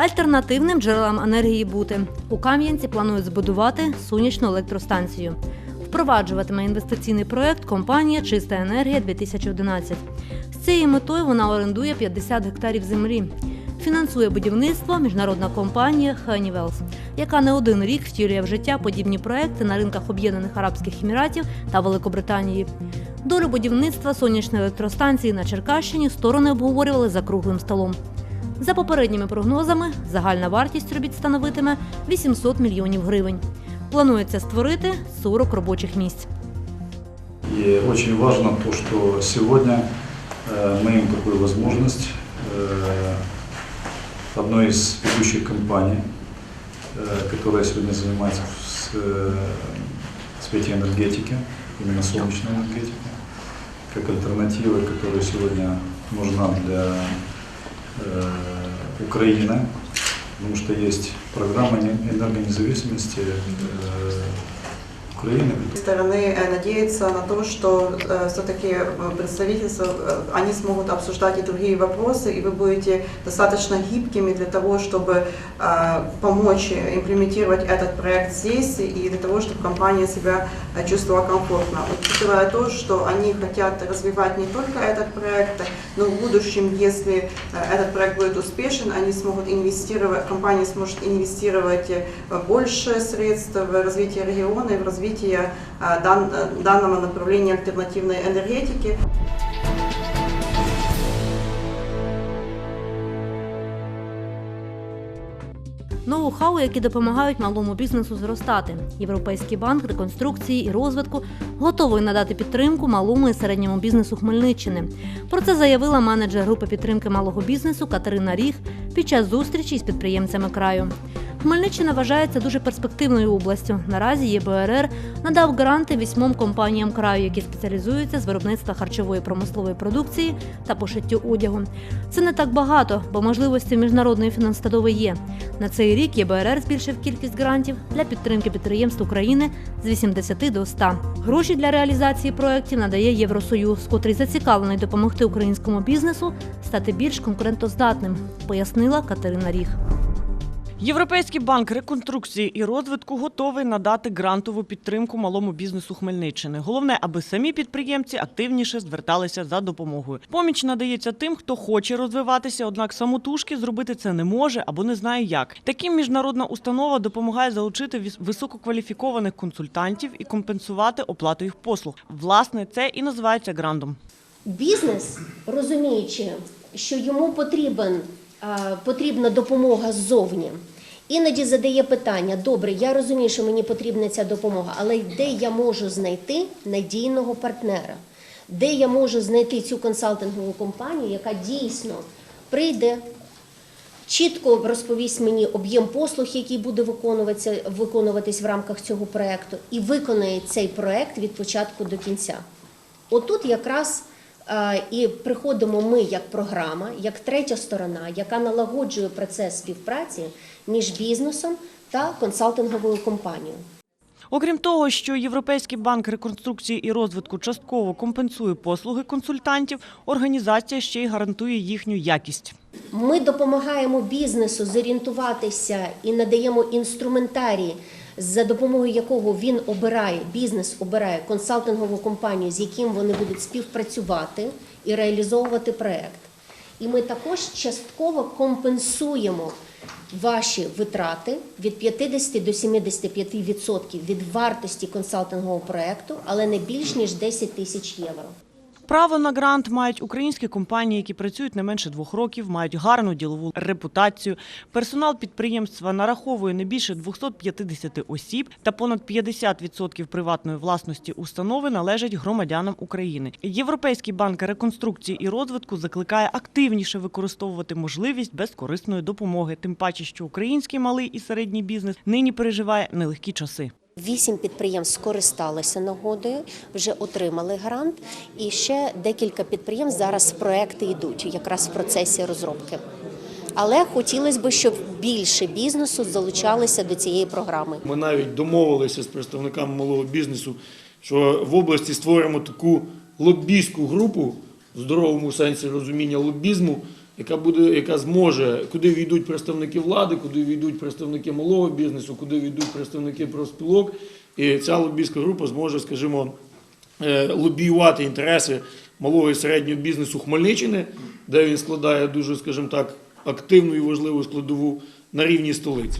Альтернативним джерелам енергії бути у Кам'янці планують збудувати сонячну електростанцію. Впроваджуватиме інвестиційний проект компанія Чиста енергія 2011 З цією метою вона орендує 50 гектарів землі. Фінансує будівництво міжнародна компанія Honeywell, яка не один рік втілює в життя подібні проекти на ринках Об'єднаних Арабських Еміратів та Великобританії. Долю будівництва сонячної електростанції на Черкащині сторони обговорювали за круглим столом. За попередніми прогнозами, загальна вартість робіт становитиме 800 мільйонів гривень. Планується створити 40 робочих місць. И очень важно то, что сегодня э, мы имеем такую возможность э, одной из ведущих компаний, э, которая сегодня занимается в с- э, в сфере энергетики, именно солнечной энергетики, как альтернатива, которая сегодня нужна для э, Украины, потому что есть программа не- энергонезависимости э, Украины, стороны э, надеяться на то, что все-таки представительство, э, они смогут обсуждать и другие вопросы, и вы будете достаточно гибкими для того, чтобы э, помочь имплементировать этот проект здесь, и для того, чтобы компания себя э, чувствовала комфортно. Учитывая то, что они хотят развивать не только этот проект, но в будущем, если э, этот проект будет успешен, они смогут инвестировать, компания сможет инвестировать э, больше средств в развитие региона и в развитие э, дан- э, данного направления альтернативной энергетики. Ноу-хау, які допомагають малому бізнесу зростати. Європейський банк реконструкції і розвитку готовий надати підтримку малому і середньому бізнесу Хмельниччини. Про це заявила менеджер групи підтримки малого бізнесу Катерина Ріг під час зустрічі з підприємцями краю. Хмельниччина вважається дуже перспективною областю. Наразі ЄБРР надав гранти вісьмом компаніям краю, які спеціалізуються з виробництва харчової промислової продукції та пошиттю одягу. Це не так багато, бо можливості міжнародної фінанстадови є. На цей рік ЄБРР збільшив кількість грантів для підтримки підприємств України з 80 до 100. Гроші для реалізації проєктів надає Євросоюз, котрий зацікавлений допомогти українському бізнесу стати більш конкурентоздатним, пояснила Катерина Ріг. Європейський банк реконструкції і розвитку готовий надати грантову підтримку малому бізнесу Хмельниччини. Головне, аби самі підприємці активніше зверталися за допомогою. Поміч надається тим, хто хоче розвиватися, однак самотужки зробити це не може або не знає як. Таким міжнародна установа допомагає залучити висококваліфікованих консультантів і компенсувати оплату їх послуг. Власне, це і називається грантом. Бізнес, розуміючи, що йому потрібен, потрібна допомога ззовні, іноді задає питання: добре, я розумію, що мені потрібна ця допомога, але де я можу знайти надійного партнера? Де я можу знайти цю консалтингову компанію, яка дійсно прийде, чітко розповість мені об'єм послуг, який буде виконуватися, виконуватись в рамках цього проекту, і виконує цей проект від початку до кінця. Отут якраз е, і приходимо ми як програма, як третя сторона, яка налагоджує процес співпраці між бізнесом та консалтинговою компанією. Окрім того, що Європейський банк реконструкції і розвитку частково компенсує послуги консультантів, організація ще й гарантує їхню якість. Ми допомагаємо бізнесу зорієнтуватися і надаємо інструментарій, за допомогою якого він обирає, бізнес обирає консалтингову компанію, з яким вони будуть співпрацювати і реалізовувати проект. І ми також частково компенсуємо ваші витрати від 50 до 75% від вартості консалтингового проекту, але не більш ніж 10 тисяч євро. Право на грант мають українські компанії, які працюють не менше двох років, мають гарну ділову репутацію. Персонал підприємства нараховує не більше 250 осіб, та понад 50% приватної власності установи належать громадянам України. Європейський банк реконструкції і розвитку закликає активніше використовувати можливість безкорисної допомоги, тим паче, що український малий і середній бізнес нині переживає нелегкі часи. Вісім підприємств скористалися нагодою, вже отримали грант, і ще декілька підприємств зараз проекти йдуть якраз в процесі розробки. Але хотілося б, щоб більше бізнесу залучалися до цієї програми. Ми навіть домовилися з представниками малого бізнесу, що в області створимо таку лобійську групу в здоровому сенсі розуміння лобізму, яка буде, яка зможе, куди війдуть представники влади, куди війдуть представники малого бізнесу, куди війдуть представники профспілок. І ця лобійська група зможе, скажімо, е, лобіювати інтереси малого і середнього бізнесу Хмельниччини, де він складає дуже, скажімо так, активну і важливу складову на рівні столиці.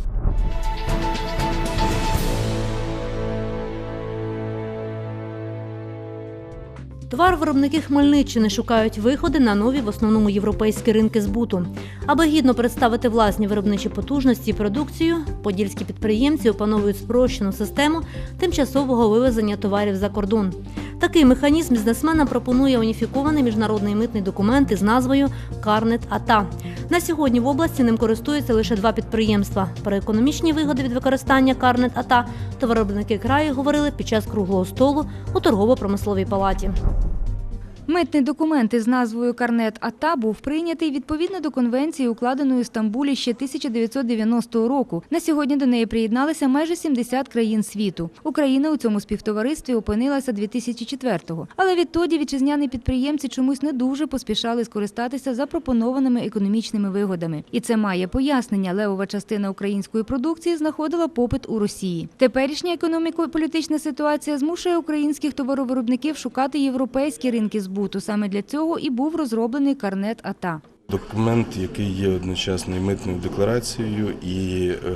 Товаровиробники Хмельниччини шукають виходи на нові в основному європейські ринки збуту. Аби гідно представити власні виробничі потужності і продукцію, подільські підприємці опановують спрощену систему тимчасового вивезення товарів за кордон. Такий механізм бізнесменам пропонує уніфікований міжнародний митний документ із назвою Карнет АТА. На сьогодні в області ним користуються лише два підприємства. Про економічні вигоди від використання Карнет АТА товаровиробники краю говорили під час круглого столу у торгово-промисловій палаті. Митний документ із назвою Карнет АТА був прийнятий відповідно до конвенції, укладеної в Стамбулі ще 1990 року. На сьогодні до неї приєдналися майже 70 країн світу. Україна у цьому співтоваристві опинилася 2004-го. Але відтоді вітчизняні підприємці чомусь не дуже поспішали скористатися запропонованими економічними вигодами. І це має пояснення. Левова частина української продукції знаходила попит у Росії. Теперішня економіко-політична ситуація змушує українських товаровиробників шукати європейські ринки збуту. Саме для цього і був розроблений карнет АТА. Документ, який є одночасно і митною декларацією і е,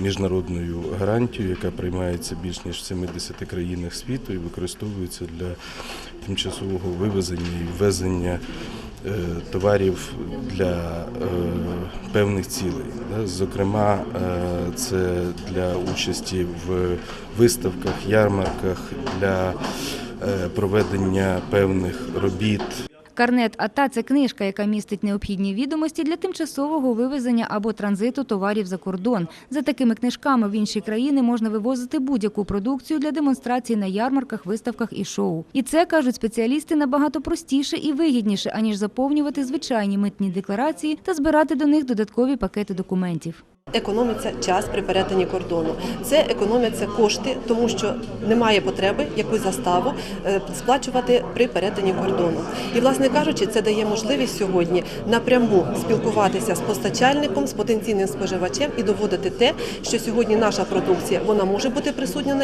міжнародною гарантією, яка приймається більш ніж в 70 країнах світу і використовується для тимчасового вивезення і ввезення е, товарів для е, певних цілей. Да. Зокрема, е, це для участі в виставках, ярмарках, для проведення певних робіт. Карнет АТА – це книжка, яка містить необхідні відомості для тимчасового вивезення або транзиту товарів за кордон. За такими книжками в інші країни можна вивозити будь-яку продукцію для демонстрації на ярмарках, виставках і шоу. І це, кажуть спеціалісти, набагато простіше і вигідніше, аніж заповнювати звичайні митні декларації та збирати до них додаткові пакети документів. Економиться час при перетині кордону. Це економляться кошти, тому що немає потреби якусь заставу е, сплачувати при перетині кордону. І, власне кажучи, це дає можливість сьогодні напряму спілкуватися з постачальником, з потенційним споживачем і доводити те, що сьогодні наша продукція вона може бути присутня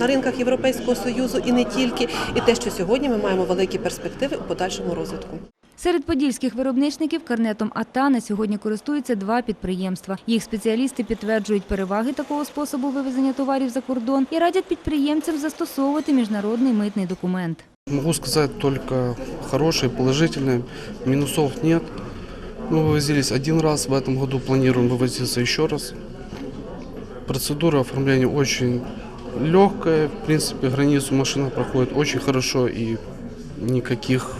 на ринках Європейського союзу і не тільки, і те, що сьогодні ми маємо великі перспективи у подальшому розвитку. Серед подільських виробничників карнетом АТА на сьогодні користуються два підприємства. Їх спеціалісти підтверджують переваги такого способу вивезення товарів за кордон і радять підприємцям застосовувати міжнародний митний документ. Могу сказать только хорошие, положительные. Минусов нет. Мы вывозились один раз, в этом году планируем вывозиться еще раз. Процедура оформления очень легкая. В принципе, границу машина проходит очень хорошо и никаких,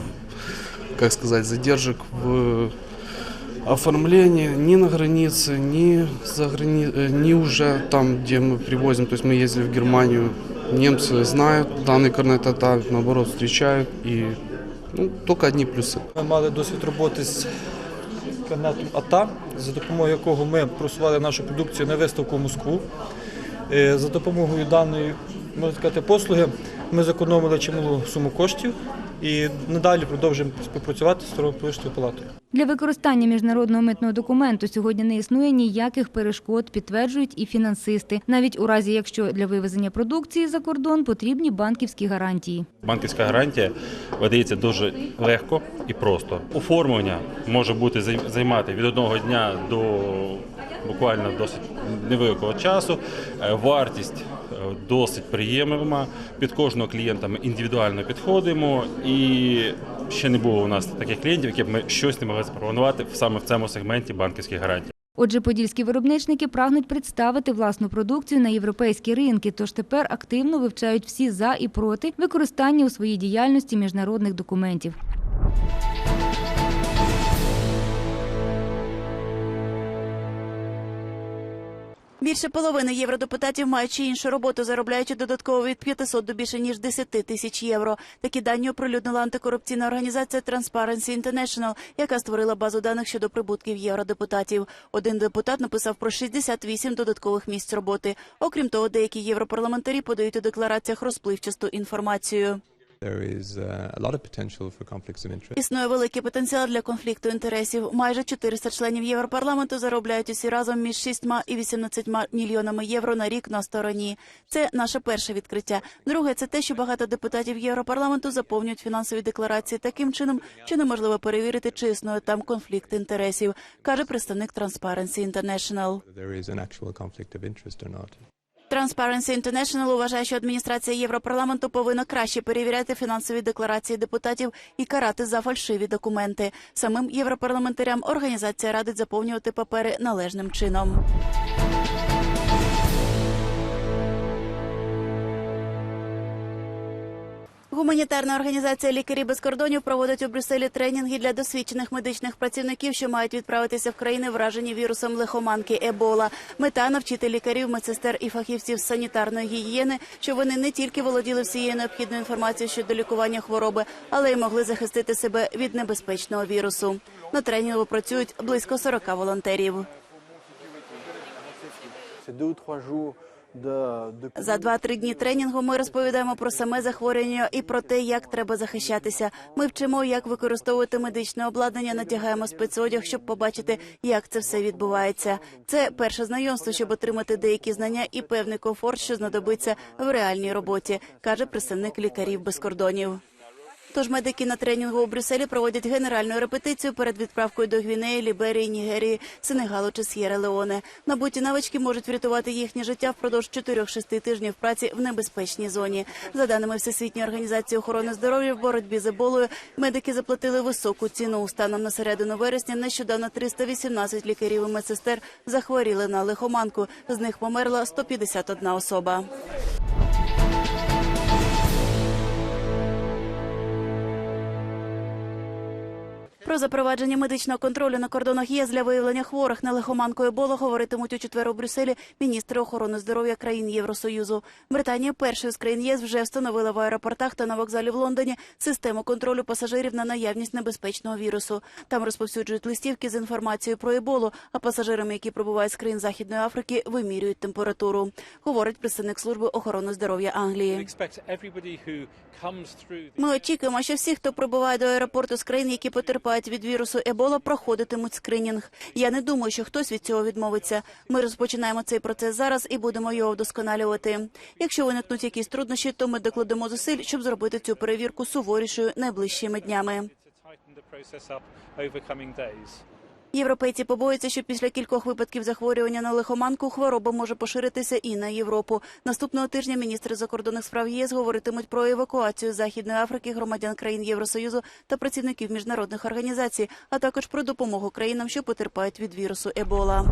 как сказать, задержек в оформлении ни на границе, ни, за грани... э, ни уже там, где мы привозим. То есть мы ездили в Германию, немцы знают данный карнет АТА, наоборот, встречают. И ну, только одни плюсы. Ми мали досвід роботи з канатом АТА, за допомогою якого ми просували нашу продукцію на виставку в Москву. Е, За допомогою даної можна сказати, послуги ми зекономили чималу суму коштів і надалі продовжуємо співпрацювати з торгово-промисловою палатою. Для використання міжнародного митного документу сьогодні не існує ніяких перешкод, підтверджують і фінансисти, навіть у разі якщо для вивезення продукції за кордон потрібні банківські гарантії. Банківська гарантія видається дуже легко і просто. Оформлення може бути займати від одного дня до буквально досить невеликого часу. Е, Вартість досить приємна. Під кожного клієнта ми індивідуально підходимо, і ще не було у нас таких клієнтів, які б ми щось не могли запропонувати саме в цьому сегменті банківських гарантій. Отже, подільські виробничники прагнуть представити власну продукцію на європейські ринки, тож тепер активно вивчають всі за і проти використання у своїй діяльності міжнародних документів. Більше половини євродепутатів, маючи іншу роботу, заробляючи додатково від 500 до більше ніж 10 тисяч євро. Такі дані оприлюднила антикорупційна організація Transparency International, яка створила базу даних щодо прибутків євродепутатів. Один депутат написав про 68 додаткових місць роботи. Окрім того, деякі європарламентарі подають у деклараціях розпливчасту інформацію. Uh. Існує великий потенціал для конфлікту інтересів. Майже 400 членів Європарламенту заробляють усі разом між 6 і 18 мільйонами євро на рік на стороні. Це наше перше відкриття. Друге, це те, що багато депутатів Європарламенту заповнюють фінансові декларації таким чином, що неможливо перевірити, чи існує там конфлікт інтересів, каже представник Transparency International. Transparency International вважає, що адміністрація Європарламенту повинна краще перевіряти фінансові декларації депутатів і карати за фальшиві документи. Самим європарламентарям організація радить заповнювати папери належним чином. Гуманітарна організація Лікарі без кордонів проводить у Брюсселі тренінги для досвідчених медичних працівників, що мають відправитися в країни, вражені вірусом лихоманки Ебола. Мета навчити лікарів, медсестер і фахівців санітарної гігієни, щоб вони не тільки володіли всією необхідною інформацією щодо лікування хвороби, але й могли захистити себе від небезпечного вірусу. На тренінгу працюють близько 40 волонтерів. За два-три дні тренінгу ми розповідаємо про саме захворювання і про те, як треба захищатися. Ми вчимо, як використовувати медичне обладнання, натягаємо спецодяг, щоб побачити, як це все відбувається. Це перше знайомство, щоб отримати деякі знання і певний комфорт, що знадобиться в реальній роботі, каже представник лікарів без кордонів. Тож медики на тренінгу у Брюсселі проводять генеральну репетицію перед відправкою до Гвінеї, Ліберії, Нігерії, Сенегалу чи С'єра Леоне. Набуті навички можуть врятувати їхнє життя впродовж 4-6 тижнів праці в небезпечній зоні. За даними Всесвітньої організації охорони здоров'я в боротьбі з еболою, медики заплатили високу ціну. Станом на середину вересня нещодавно 318 лікарів і медсестер захворіли на лихоманку. З них померла 151 особа. Про запровадження медичного контролю на кордонах ЄС для виявлення хворих на лихоманку Ебола говоритимуть у четвер у Брюсселі міністри охорони здоров'я країн Євросоюзу. Британія першою з країн ЄС вже встановила в аеропортах та на вокзалі в Лондоні систему контролю пасажирів на наявність небезпечного вірусу. Там розповсюджують листівки з інформацією про Еболу, а пасажирам, які прибувають з країн Західної Африки, вимірюють температуру. Говорить представник служби охорони здоров'я Англії. Ми очікуємо, що всі, хто прибуває до аеропорту з країн, які потерпають від вірусу Ебола, проходитимуть скринінг. Я не думаю, що хтось від цього відмовиться. Ми розпочинаємо цей процес зараз і будемо його вдосконалювати. Якщо виникнуть якісь труднощі, то ми докладемо зусиль, щоб зробити цю перевірку суворішою найближчими днями. Європейці побоються, що після кількох випадків захворювання на лихоманку хвороба може поширитися і на Європу. Наступного тижня міністри закордонних справ єС говоритимуть про евакуацію Західної Африки громадян країн Євросоюзу та працівників міжнародних організацій, а також про допомогу країнам, що потерпають від вірусу Ебола.